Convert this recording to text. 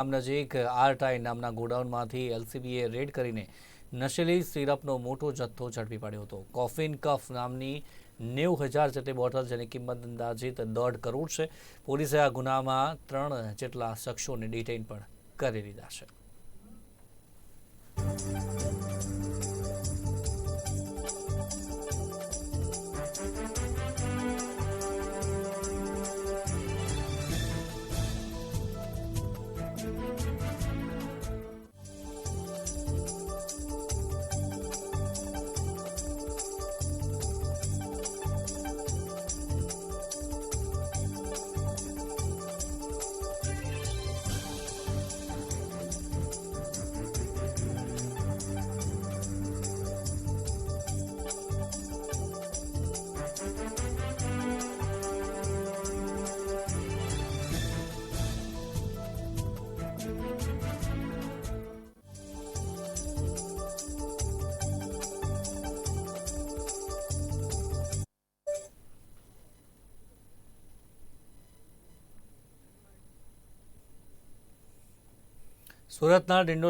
ગામ નજીક આરટાઈ નામના ગોડાઉનમાંથી એલસીબીએ રેડ કરીને નશીલી સિરપનો મોટો જથ્થો ઝડપી પાડ્યો હતો. કોફિન કફ નામની નેવું હજાર જેટલી બોટલ જેની કિંમત અંદાજિત દોઢ કરોડ છે. પોલીસે આ ગુનામાં ત્રણ જેટલા શખ્સોને ડિટેઇન પણ કરી લીધા છે. સુરતના ડિંડોલી